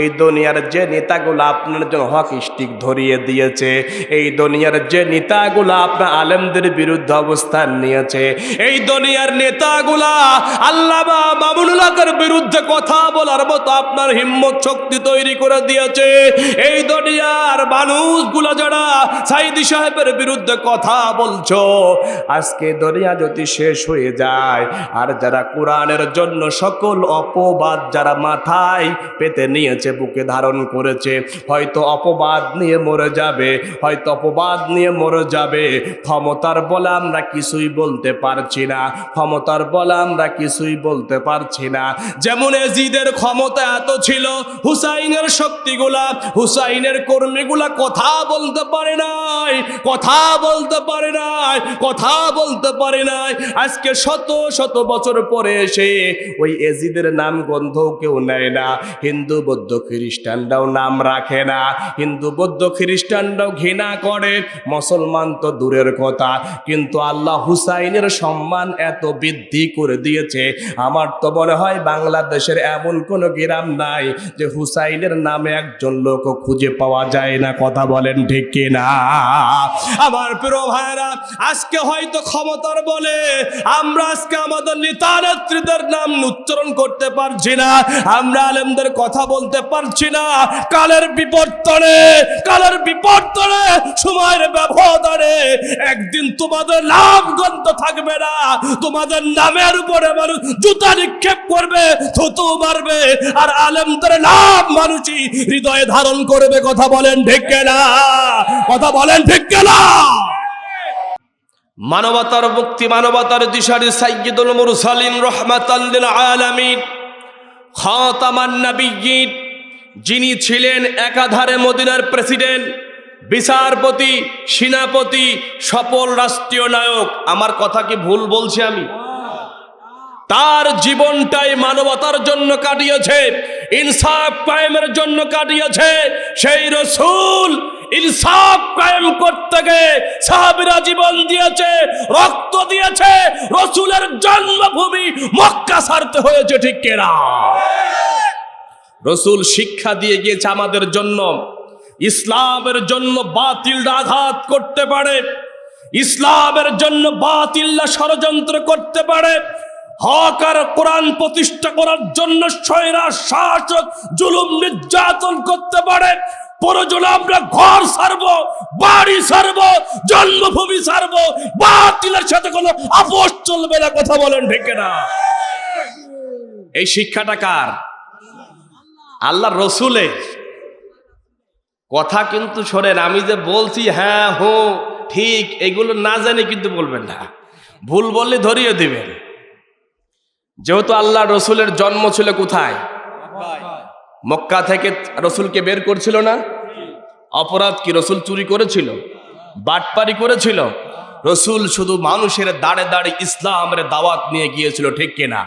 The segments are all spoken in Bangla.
এই দুনিয়ার যে নেতাগুলো আপনার জন্য হক স্টিক ধরিয়ে দিয়েছে, এই দুনিয়ার যে নেতাগুলো আপনার আলেমদের বিরুদ্ধে অবস্থান নিয়েছে, এই দুনিয়ার নেতাগুলা আল্লাহ মামুনুল্লাহর বিরুদ্ধে কথা বলার মতো আপনার হিম্মত শক্তি তৈরি করে দিয়েছে। এই দুনিয়ার মানুষগুলো যারা সাইদি সাহেবের বিরুদ্ধে কথা বলছো, আজকে দুনিয়া যদি শেষ হয়ে যায়, আর যারা কোরআনের জন্য সকল অপবাদ যারা মাথায় পেতে নিয়েছে বুকে ধারণ করেছে। হয়তো অপবাদ নিয়ে মরে যাবে, হয়তো অপবাদ নিয়ে মরে যাবে। ক্ষমতার বলে আমরা কিছুই বলতে পারছি না, ক্ষমতার বলে আমরা কিছুই বলতে পারছি না। যেমন এজিদের ক্ষমতা এত ছিল, হুসাইনের শক্তিগুলা, হুসাইনের কর্মীগুলা কথা বলতে পারে নাই, কথা বলতে পারে নাই, কথা বলতে পারে নাই। আজকে শত শত বছর পরে এসে ওই এজিদের নাম গন্ধ কেউ নেয় না। হিন্দু বৌদ্ধ খ্রিস্টানরাও নাম রাখে না। হিন্দু বৌদ্ধ খ্রিস্টানরাও ঘৃণা করে। মুসলমান তো দূরের কথা, কিন্তু আল্লাহ হুসাইনের সম্মান এত বৃদ্ধি করে দিয়েছে। আমার তো মনে হয় বাংলাদেশের এমন কোনো গ্রাম নাই যে হুসাইনের নামে একজন লোক খুঁজে পাওয়া যায় না। কথা বলেন ঠিক কিনা? আমার প্রিয় ভাইরা আজকে হয়তো ক্ষমতার বলে আমরা আজকে আমাদের নেতা নেত্রীদের নাম উচ্চারণ করতে পারছি না। আমরা আলেমদের কথা বলতে পারছি না। কালের বিবর্তনে কালের বিবর্তনে, সময়ের ব্যবধানে একদিন তোমাদের নাম গন্ধ থাকবে না। তোমাদের নামের উপরে মানুষ জুতা নিক্ষেপ করবে, থুতু মারবে, আর আলেমদের নাম মানুষই হৃদয়ে ধারণ করবে। কথা বলেন ঠিক না কথা বলেন ঠিক না মানবতার মুক্তি, মানবতার দিশারি সাইয়্যিদুল মুরসালিন রহমাতাল্লিল আলামিন। খাতামান নাবিয়্যিন, যিনি ছিলেন একাধারে মদিনার প্রেসিডেন্ট, বিচারপতি, সেনাপতি, সফল রাষ্ট্রীয় নায়ক। আমার কথা কি ভুল বলছি আমি? তার জীবনটাই মানবতার জন্য কাটিয়েছে, ইনসাফ কায়েমের জন্য কাটিয়েছে, সেই রসুল ইনসাফ কায়েম করতে গিয়ে সাহাবিরা জীবন দিয়েছে, রক্ত দিয়েছে, রসুলের জন্মভূমি মক্কা ছাড়তে হয়েছে, ঠিক কেনা রসুল শিক্ষা দিয়ে গিয়েছে আমাদের জন্য, ইসলামের জন্য বাতিলরা আঘাত করতে পারে, ইসলামের জন্য বাতিল্লা ষড়যন্ত্র করতে পারে, হক আর কোরআন প্রতিষ্ঠা করার জন্য সয়রা শাসক, জুলুম, নির্যাতন করতে পারে প্রয়োজনে আমরা ঘর সারব, বাড়ি সারব, জন্মভূমি সারব, বাতিলের সাথে কোনো আপোষ চলবে না, কথা বলেন এই শিক্ষাটা কার? আল্লাহ রসুলের কথা কিন্তু শোনেন, আমি যে বলছি হ্যাঁ হো, ঠিক, এগুলো না জানি কিন্তু বলবেন না। ভুল বললে ধরিয়ে দিবেন। যেহেতু আল্লাহ রসুলের জন্ম ছিল কোথায়? মক্কা থেকে রসুলকে বের করছিল না? অপরাধ কি রসুল চুরি করেছিল? বাটপারি করেছিল? রসুল শুধু মানুষের দাঁড়ে দাঁড়ে ইসলামের দাওয়াত নিয়ে গিয়েছিল, ঠিক কিনা?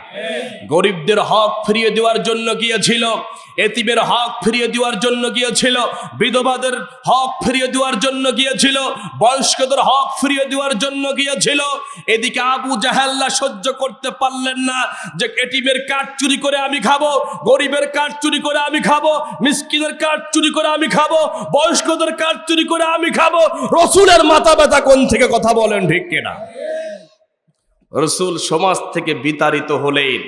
গরিবদের হক ফিরিয়ে দেওয়ার জন্য গিয়েছিল, এতিমের হক ফিরিয়ে দেওয়ার জন্য গিয়েছিল, বিধবাদের হক ফিরিয়ে দেওয়ার জন্য গিয়েছিল, বয়স্কদের হক ফিরিয়ে দেওয়ার জন্য গিয়েছিল। এদিকে আবু জাহাল্লা সহ্য করতে পারলেন না যে এটিমের কাঠ চুরি করে আমি খাব, গরিবের কাঠ চুরি করে আমি খাব, মিসকিনের কাঠ চুরি করে আমি খাব, বয়স্কদের কাঠ চুরি করে আমি খাব। রসুলের মাথা ব্যথা কোন থেকে কথা বলেন ঠিক কিনা? রসুল সমাজ থেকে বিতাড়িত হলেন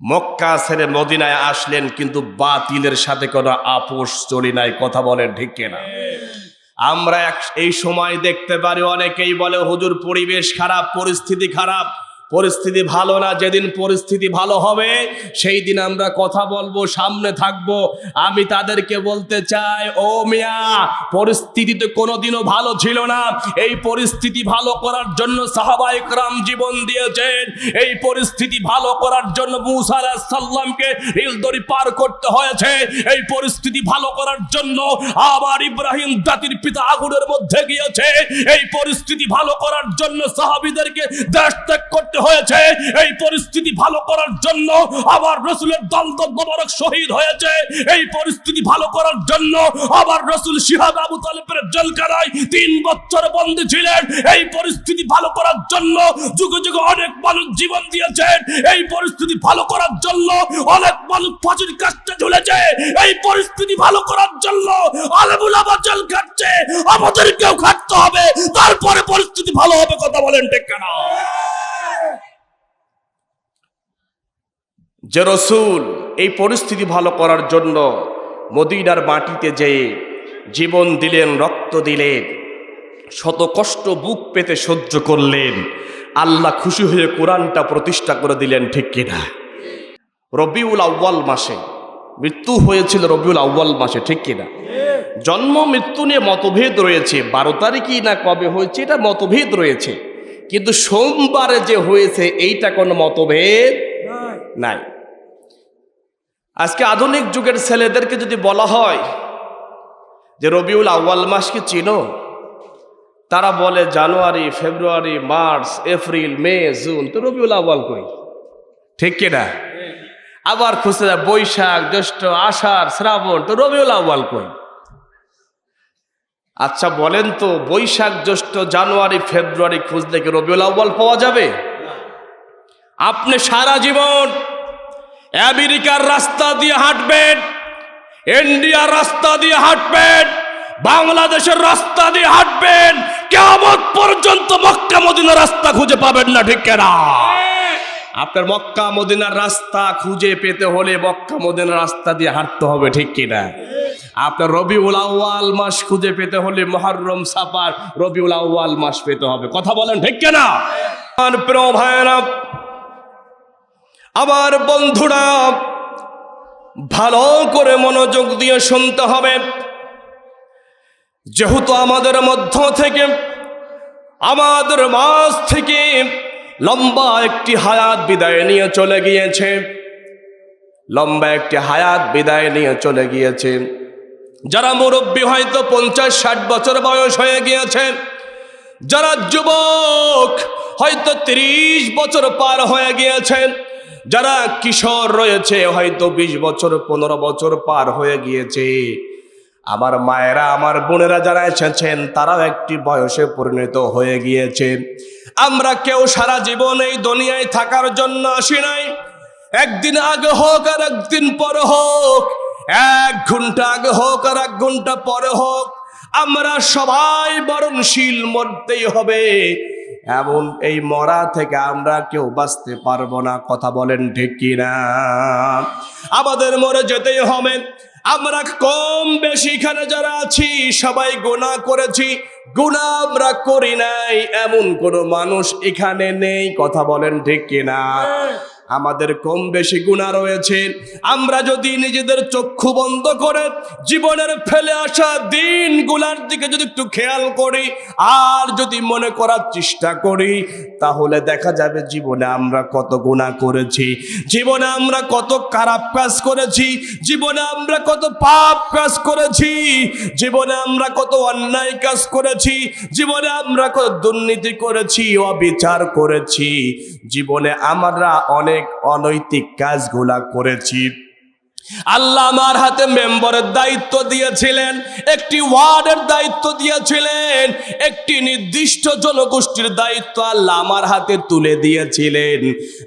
মক্কা ছেড়ে মদিনায় আসলেন, কিন্তু বাতিলের সাথে কোনো আপোষ চলি নাই, কথা বলেন ঠিক কিনা? আমরা এই সময় দেখতে পারি, অনেকেই বলে, হুজুর, পরিবেশ খারাপ, পরিস্থিতি খারাপ। পরিস্থিতি ভালো না, যেদিন পরিস্থিতি ভালো হবে, সেই দিন আমরা কথা বলব, সামনে থাকব। আমি তাদেরকে বলতে চাই, ও মিয়া, পরিস্থিতি তো কোনোদিনও ভালো ছিল না। এই পরিস্থিতি ভালো করার জন্য সাহাবাইকরাম জীবন দিয়েছেন। এই পরিস্থিতি ভালো করার জন্য মুসা আলাইহিস সাল্লামকে হিলদরি পার করতে হয়েছে। এই পরিস্থিতি ভালো করার জন্য আবার ইব্রাহিম জাতির পিতা আগুনের মধ্যে গিয়েছে। এই পরিস্থিতি ভালো করার জন্য সাহাবিদেরকে দেশ ত্যাগ করতে তৈরি হয়েছে। এই পরিস্থিতি ভালো করার জন্য আবার রসুলের দন্ত মোবারক শহীদ হয়েছে। এই পরিস্থিতি ভালো করার জন্য আবার রসুল শিহাব আবু তালেবের জেলখানায় তিন বছর বন্দী ছিলেন। এই পরিস্থিতি ভালো করার জন্য যুগে যুগে অনেক মানুষ জীবন দিয়েছেন। এই পরিস্থিতি ভালো করার জন্য অনেক মানুষ ফাঁসির কাজটা ঝুলেছে। এই পরিস্থিতি ভালো করার জন্য আলেমুল আবার জেল খাটছে। আমাদেরকেও খাটতে হবে। তারপরে পরিস্থিতি ভালো হবে, কথা বলেন ঠিক কেনা? যে রসুল এই পরিস্থিতি ভালো করার জন্য মদিনার মাটিতে যেয়ে জীবন দিলেন রক্ত দিলেন শত কষ্ট বুক পেতে সহ্য করলেন। আল্লাহ খুশি হয়ে কোরআনটা প্রতিষ্ঠা করে দিলেন ঠিক কিনা? রবিউল আউ্বাল মাসে মৃত্যু হয়েছিল রবিউল আউ্বাল মাসে ঠিক কিনা? জন্ম মৃত্যু নিয়ে মতভেদ রয়েছে। বারো তারিখই না কবে হয়েছে এটা মতভেদ রয়েছে। কিন্তু সোমবারে যে হয়েছে এইটা কোনো মতভেদ নাই। আজকে আধুনিক যুগের ছেলেদেরকে যদি বলা হয় যে রবিউল আউ্বাল মাস কি চিনো, তারা বলে জানুয়ারি, ফেব্রুয়ারি, মার্চ, এপ্রিল, মে, জুন। তো রবিউল আউ্বাল কই? ঠিক কিনা আবার খুঁজতে বৈশাখ, জ্যৈষ্ঠ, আষাঢ়, শ্রাবণ। তো রবিউল আউ্বাল কই? আচ্ছা বলেন তো, বৈশাখ, জ্যৈষ্ঠ, জানুয়ারি, ফেব্রুয়ারি খুঁজলে কি রবিউল আউ্বাল পাওয়া যাবে? আপনি সারা জীবন আমেরিকার রাস্তা দিয়ে হাঁটবেন, ইন্ডিয়ার রাস্তা দিয়ে হাঁটবেন, বাংলাদেশের রাস্তা দিয়ে হাঁটবেন কেমন পর্যন্ত মক্কা মদিনার রাস্তা খুঁজে পাবেন না, ঠিক কেনা? আপনার মক্কা মদিনার রাস্তা খুঁজে পেতে হলে মক্কা মদিনার রাস্তা দিয়ে হাঁটতে হবে, ঠিক কিনা? আপনার রবিউল আউয়াল মাস খুঁজে পেতে হলে মহরম সাপার রবিউল আউয়াল মাস পেতে হবে। কথা বলেন, ঠিক কিনা? প্রিয় ভাইয়েরা আমার বন্ধুরা, ভালো করে মনোযোগ দিয়ে শুনতে হবে। যেহেতু আমাদের মধ্য থেকে, আমাদের মাস থেকে লম্বা একটি হায়াত বিদায় নিয়ে চলে গিয়েছে। লম্বা একটি হায়াত বিদায় নিয়ে চলে গিয়েছে। যারা মুরব্বী হয়তো পঞ্চাশ, ষাট বছর বয়স হয়ে গিয়েছে, যারা যুবক হয়তো তিরিশ বছর পার হয়ে গিয়েছে যারা কিশোর রয়েছে, হয়তো বিশ বছর, পনেরো বছর পার হয়ে গিয়েছে। আমার মায়েরা, আমার বোনেরা যারা এসেছেন, তারাও একটি বয়সে পরিণত হয়ে গিয়েছে। আমরা কেউ সারা জীবন এই দুনিয়ায় থাকার জন্য আসি নাই। একদিন আগে হোক আর একদিন পরে হোক, এক ঘণ্টা আগে হোক আর এক ঘণ্টা পরে হোক, আমরা সবাই মরণশীল মরতেই হবে। এমন এই মরা থেকে আমরা কেউ বাঁচতে পারব না, কথা বলেন ঠিক কিনা? আমাদের মরে যেতেই হবে। আমরা কম বেশি এখানে যারা আছি, সবাই গোনা করেছি। গুণা আমরা করি নাই, এমন কোনো মানুষ এখানে নেই, কথা বলেন ঠিক কিনা? আমাদের কম বেশি গুণা রয়েছে। আমরা যদি নিজেদের চক্ষু বন্ধ করে জীবনের ফেলে আসা দিনগুলার দিকে যদি একটু খেয়াল করি, আর যদি মনে করার চেষ্টা করি, তাহলে দেখা যাবে জীবনে আমরা কত গুণা করেছি। জীবনে আমরা কত খারাপ কাজ করেছি। জীবনে আমরা কত পাপ কাজ করেছি। জীবনে আমরা কত অন্যায় কাজ করেছি। জীবনে আমরা কত দুর্নীতি করেছি, অবিচার করেছি। জীবনে আমরা অনেক অনৈতিক কাজগুলা করেছি। আল্লাহ আমার হাতে মেম্বারের দায়িত্ব দিয়েছিলেন, একটি ওয়ার্ডের দায়িত্ব দিয়েছিলেন, একটি নির্দিষ্ট জনগোষ্ঠীর দায়িত্ব আল্লাহ আমার হাতে তুলে দিয়েছিলেন।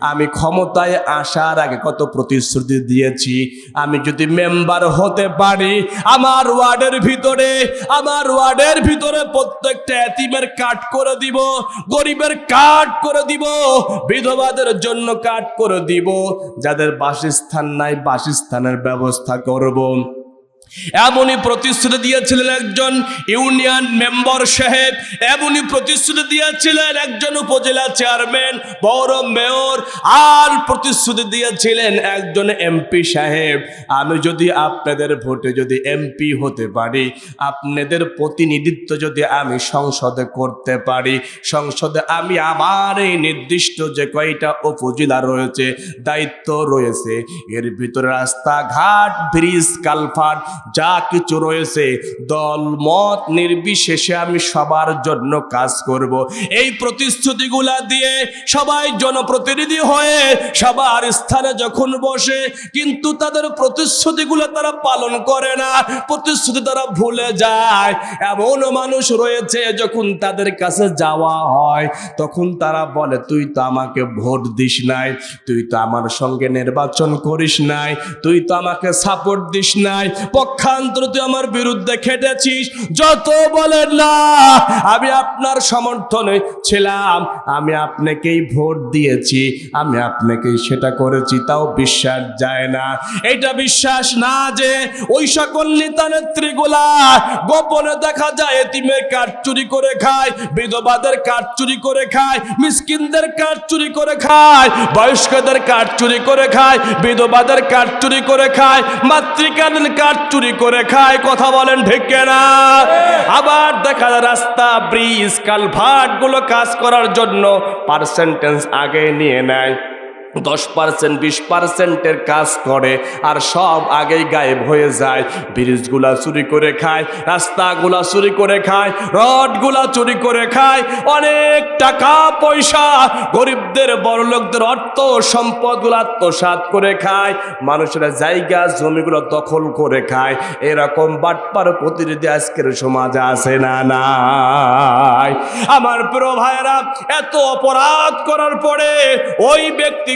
আমি ক্ষমতায় আসার আগে কত প্রতিশ্রুতি দিয়েছি, আমি যদি মেম্বার হতে পারি, আমার ওয়ার্ডের ভিতরে, আমার ওয়ার্ডের ভিতরে প্রত্যেকটা এতিমের কাট করে দিব, গরিবের কাট করে দিব, বিধবাদের জন্য কাট করে দিব, যাদের বাসস্থান নাই বাসস্থানের ব্যবস্থা করব। এমনই প্রতিশ্রুতি দিয়েছিলেন একজন ইউনিয়ন মেম্বার সাহেব, এমনই প্রতিশ্রুতি দিয়েছিলেন একজন উপজেলা চেয়ারম্যান, বড় মেয়র, আর প্রতিশ্রুতি দিয়েছিলেন একজন এমপি সাহেব। আমি যদি আপনাদের ভোটে যদি এমপি হতে পারি, আপনাদের প্রতিনিধিত্ব যদি আমি সংসদে করতে পারি, সংসদে আমি আমার এই নির্দিষ্ট যে কয়টা উপজেলা রয়েছে, দায়িত্ব রয়েছে, এর ভিতরে রাস্তাঘাট, ব্রিজ কালভার্ট যা কিছু রয়েছে, দল, মত নির্বিশেষে আমি সবার জন্য কাজ করব। এই প্রতিশ্রুতিগুলা দিয়ে সবাই জনপ্রতিনিধি হয়ে সবার স্থানে যখন বসে, কিন্তু তাদের প্রতিশ্রুতিগুলো তারা পালন করে না। প্রতিশ্রুতি তারা ভুলে যায়। এমনও মানুষ রয়েছে যখন তাদের কাছে যাওয়া হয়, তখন তারা বলে, তুই তো আমাকে ভোট দিস নাই, তুই তো আমার সঙ্গে নির্বাচন করিস নাই, তুই তো আমাকে সাপোর্ট দিস নাই পক্ষান্তর তুই আমার বিরুদ্ধে খেটেছিস, যত বলেন না। আমি আপনার সমর্থনে ছিলাম, আমি আপনাকেই ভোট দিয়েছি, আমি আপনাকেই সেটা করেছি, তাও বিশ্বাস যায় না। এটা বিশ্বাস না যে ওই সকল নেতা নেত্রীগুলা গোপনে দেখা যায় এতিমের কাঠ চুরি করে খায়, বিধবাদের কাঠ চুরি করে খায়, মিসকিনদের কাঠ চুরি করে খায়, বয়স্কদের কাঠ চুরি করে খায়, বিধবাদের কাঠ চুরি করে খায় মাতৃকালীন কাঠ চুরি করে খায়, কথা বলেন ঠিক না আবার দেখা যায় রাস্তা ব্রিজ কালভার্টগুলো কাজ করার জন্য পার্সেন্টেজ আগে নিয়ে নেয়। দশ পার্সেন্ট, বিশ পার্সেন্টের কাজ করে আর সব আগেই গায়েব হয়ে যায়। ব্রিজগুলা চুরি করে খায়, রাস্তাগুলা চুরি করে খায়, রডগুলা চুরি করে খায়, অনেক টাকা, পয়সা গরিবদের, বড়লোকদের অর্থ সম্পদগুলো আত্মসাৎ করে খায়, মানুষের জায়গা, জমিগুলো দখল করে খায়। এরকম বাটপার প্রতিনিধি আজকের সমাজ আছে না নাই? আমার প্রিয় এত অপরাধ করার পরে ওই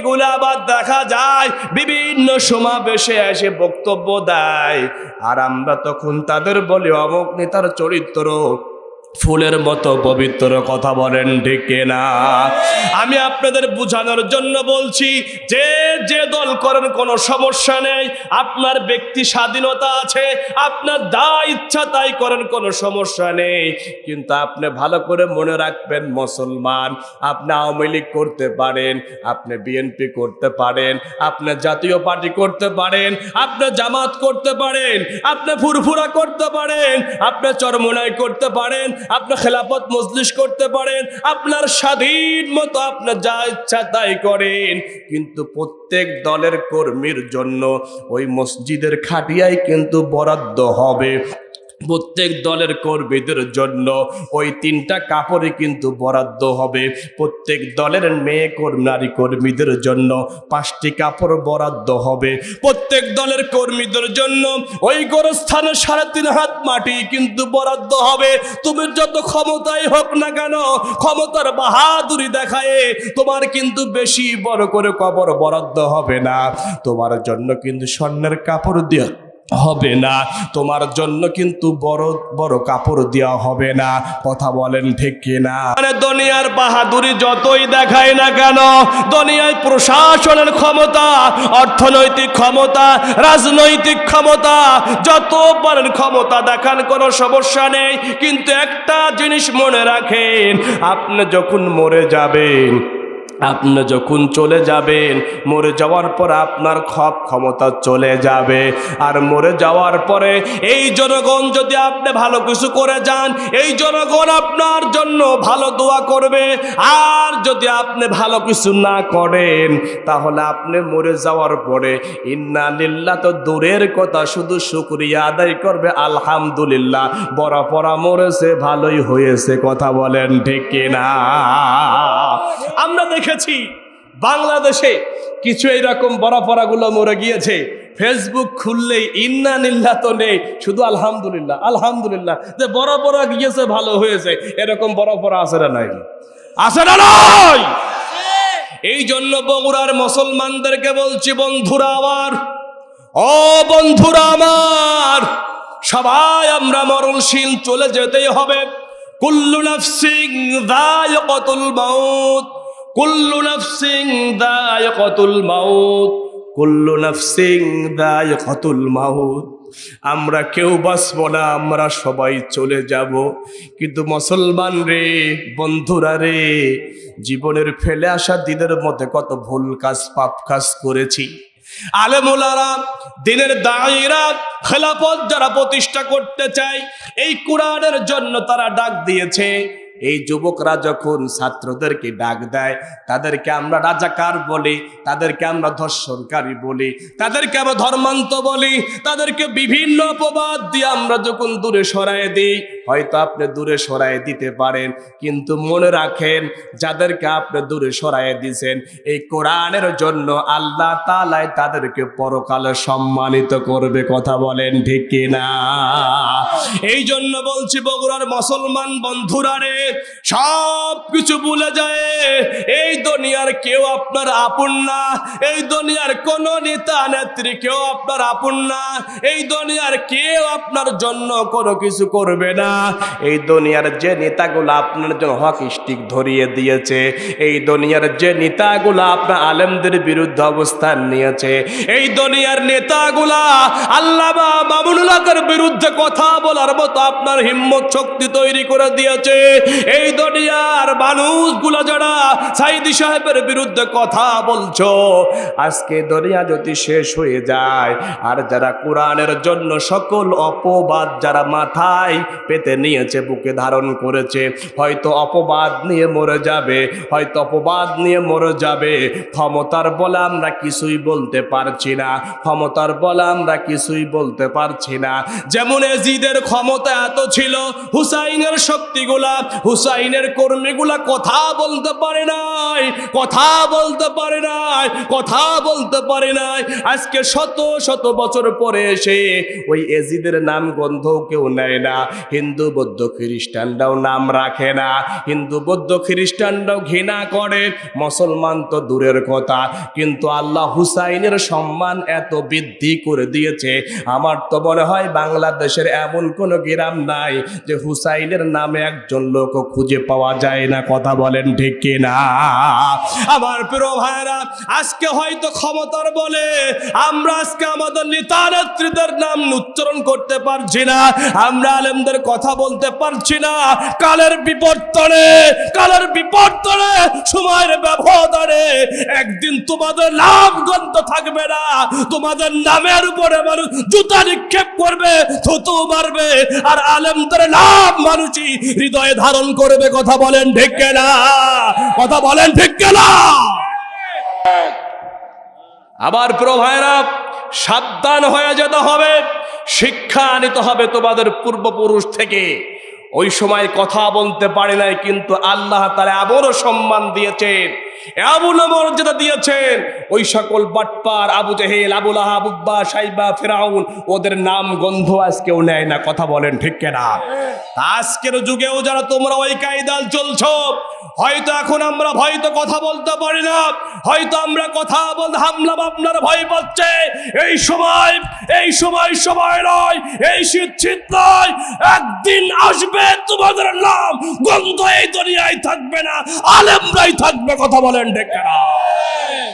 ব্যক্তিগুলো আবার দেখা যায়, বিভিন্ন সমাবেশে এসে বক্তব্য দেয়। আর আমরা তখন তাদের বলি, অমুক নেতার চরিত্র ফুলের মতো পবিত্র কথা বলেন, ঠিক না আমি আপনাদের বোঝানোর জন্য বলছি, যে যে দল করেন, কোনো সমস্যা নেই। আপনার ব্যক্তি স্বাধীনতা আছে, আপনার যা ইচ্ছা তাই করেন, কোনো সমস্যা নেই। কিন্তু আপনি ভালো করে মনে রাখবেন, মুসলমান, আপনি আওয়ামী লীগ করতে পারেন, আপনি বিএনপি করতে পারেন, আপনি জাতীয় পার্টি করতে পারেন, আপনি জামাত করতে পারেন, আপনি ফুরফুরা করতে পারেন, আপনি চরমোনাই করতে পারেন আপনি খেলাফত মজলিস করতে পারেন, আপনার স্বাধীন মতো আপনার যা ইচ্ছা তাই করেন। কিন্তু প্রত্যেক দলের কর্মীর জন্য ওই মসজিদের খাটিয়াই কিন্তু বরাদ্দ হবে। প্রত্যেক দলের কর্মীদের জন্য ওই তিনটা কাপড়ে কিন্তু বরাদ্দ হবে। প্রত্যেক দলের মেয়ে কর্মী, নারী কর্মীদের জন্য পাঁচটি কাপড় বরাদ্দ হবে। প্রত্যেক দলের কর্মীদের জন্য ওই গোরস্থানে সাড়ে তিন হাত মাটি কিন্তু বরাদ্দ হবে। তুমি যত ক্ষমতাই হোক না কেন ক্ষমতার বাহাদুরি দেখায় তোমার কিন্তু বেশি বড় করে কবর বরাদ্দ হবে না। তোমার জন্য কিন্তু স্বর্ণের কাপড় দিয়ে হবে না। তোমার জন্য কিন্তু বড় বড় কাপড় দেওয়া হবে না। কথা বলেন ঠিক কিনা? মানে দুনিয়ার বাহাদুরি যতই দেখায় না কেন, দুনিয়ায় প্রশাসনের ক্ষমতা, অর্থনৈতিক ক্ষমতা, রাজনৈতিক ক্ষমতা, যত পারেন ক্ষমতা দেখান, কোনো সমস্যা নেই। কিন্তু একটা জিনিস মনে রাখেন, আপনি যখন মরে যাবেন আপনি যখন চলে যাবেন, মরে যাওয়ার পর আপনার খপ ক্ষমতা চলে যাবে। আর মরে যাওয়ার পরে এই জনগণ যদি আপনি ভালো কিছু করে যান, এই জনগণ আপনার জন্য ভালো দোয়া করবে। আর যদি আপনি ভালো কিছু না করেন, তাহলে আপনি মরে যাওয়ার পরে ইন্না লিল্লাহ তো দূরের কথা, শুধু শুক্রিয়া আদায় করবে, আলহামদুলিল্লাহ। বড় পড়া মরেছে, ভালোই হয়েছে, কথা বলেন ঠিক কিনা? আমরা দেখেছি বাংলাদেশে কিছু এইরকম বড় পড়াগুলো মরে গিয়েছে। ফেসবুক খুললেই ইন্না নিল্লা তো নেই। শুধু আলহামদুলিল্লাহ আলহামদুলিল্লাহ। যে বড় পড়া গিয়েছে, ভালো হয়েছে। এরকম বড় পড়া আছে না নাই? আছে না নয় এই জন্য বগুড়ার মুসলমানদেরকে বলছি, বন্ধুরা আমার, ও বন্ধুরা আমার, সবাই আমরা মরণশীল চলে যেতেই হবে। কুল্লু নাফসিং দায়কাতুল মাউত। কুল্লু নাফসিং দায়কাতুল মাউত, কুল্লু নাফসিং দায়কাতুল মাউত। আমরা কেউ বাঁচব না, আমরা সবাই চলে যাব। কিন্তু মুসলমান রে, বন্ধুরা রে, জীবনের ফেলে আসা দিনের মধ্যে কত ভুল কাজ, পাপ কাজ করেছি। আলেমুলারা, দিনের দায়ীরা খেলাপথ যারা প্রতিষ্ঠা করতে চায়, এই কোরআনের জন্য তারা ডাক দিয়েছে এই যুবকরা যখন ছাত্রদেরকে ডাক দেয়, তাদেরকে আমরা রাজাকার বলি, তাদেরকে আমরা ধর্ষণকারী বলি, তাদেরকে আমরা ধর্মান্ত বলি, তাদেরকে বিভিন্ন অপবাদ দিয়ে আমরা যখন দূরে সরায় দিই, হয়তো আপনি দূরে সরায় দিতে পারেন, কিন্তু মনে রাখেন যাদেরকে আপনি দূরে সরায় দিয়েছেন এই কোরআনের জন্য আল্লাহ তালায় তাদেরকে পরকালে সম্মানিত করবে, কথা বলেন ঠিক কিনা? এই জন্য বলছি বগুড়ার মুসলমান বন্ধুরা রে সব কিছু ভুলে যায়। এই দুনিয়ার কেউ আপনার আপন না। এই দুনিয়ার কোন নেতা, নেত্রী কেউ আপনার আপন না। এই দুনিয়ার কেউ আপনার জন্য কোনো কিছু করবে না। এই দুনিয়ার যে নেতাগুলো আপনার জন্য হক স্টিক ধরিয়ে দিয়েছে, এই দুনিয়ার যে নেতাগুলো আপনার আলেমদের বিরুদ্ধে অবস্থান নিয়েছে, এই দুনিয়ার নেতাগুলা আল্লাহ মামুনুল্লাহের বিরুদ্ধে কথা বলার মতো আপনার হিম্মত, শক্তি তৈরি করে দিয়েছে। এই দুনিয়ার মানুষগুলো যারা সাইদি সাহেবের বিরুদ্ধে কথা বলছো, আজকে দুনিয়া যদি শেষ হয়ে যায়, আর যারা কোরআনের জন্য সকল অপবাদ যারা মাথায় পেতে নিয়েছে, বুকে ধারণ করেছে, হয়তো অপবাদ নিয়ে মরে যাবে, হয়তো অপবাদ নিয়ে মরে যাবে, ক্ষমতার বলে আমরা কিছুই বলতে পারছি না, ক্ষমতার বলে আমরা কিছুই বলতে পারছি না। যেমন এজিদের ক্ষমতা এত ছিল, হুসাইনের শক্তিগুলা হুসাইনের কর্মীগুলা কথা বলতে পারে নাই, কথা বলতে পারে নাই, কথা বলতে পারে নাই। আজকে শত শত বছর পরে এসে ওই এজিদের নাম গন্ধ কেউ নেয় না। হিন্দু, বৌদ্ধ, খ্রিস্টানরাও নাম রাখে না। হিন্দু, বৌদ্ধ, খ্রিস্টানরাও ঘৃণা করে, মুসলমান তো দূরের কথা। কিন্তু আল্লাহ হুসাইনের সম্মান এত বৃদ্ধি করে দিয়েছে। আমার তো মনে হয় বাংলাদেশের এমন কোনো গ্রাম নাই যে হুসাইনের নামে একজন লোক খুঁজে পাওয়া যায় না, কথা বলেন ঠিক কিনা? আমার প্রিয় ভাইরা আজকে হয়তো ক্ষমতার বলে আমরা আজকে আমাদের নেতা নেত্রীদের নাম উচ্চারণ করতে পারছি না, আমরা আলেমদের কথা বলতে পারছি না। কালের বিবর্তনে কালের বিবর্তনে, সময়ের ব্যবধানে একদিন তোমাদের নাম গন্ধ থাকবে না, তোমাদের নামের উপরে মানুষ জুতা নিক্ষেপ করবে, থুতু মারবে, আর আলেমদের নাম মানুষই হৃদয়ে ধারণ করবে কথা বলেন ঠিক না কথা বলেন ঠিক না আবার প্রিয় ভাইরা সাবধান হয়ে যেতে হবে, শিক্ষা নিতে হবে তোমাদের পূর্বপুরুষ থেকে। ওই সময় কথা বলতে পারে নাই, কিন্তু আল্লাহ তারা আবারও সম্মান দিয়েছেন। এমন মর্যাদা দিয়েছেন। ওই সকল বাটপার, আবু জেহেল আবুল আহাবুব্বা সাইবা, ফেরাউন, ওদের নাম, গন্ধ আজকেও নেয় না, কথা বলেন ঠিক কেনা? আজকের যুগেও যারা তোমরা ওই কায়দাল চলছো, হয়তো এখন আমরা হয়তো কথা বলতে পারি না, হয়তো আমরা কথা বলতে হামলা আপনার ভয় পাচ্ছে। এই সময় এই সময় সময় নয়, এই শীত নয়, একদিন আসবে তোমাদের নাম, গন্ধ এই দুনিয়ায় থাকবে না, আলেমরাই থাকবে, কথা বলেন போலென்றிருக்கிறார்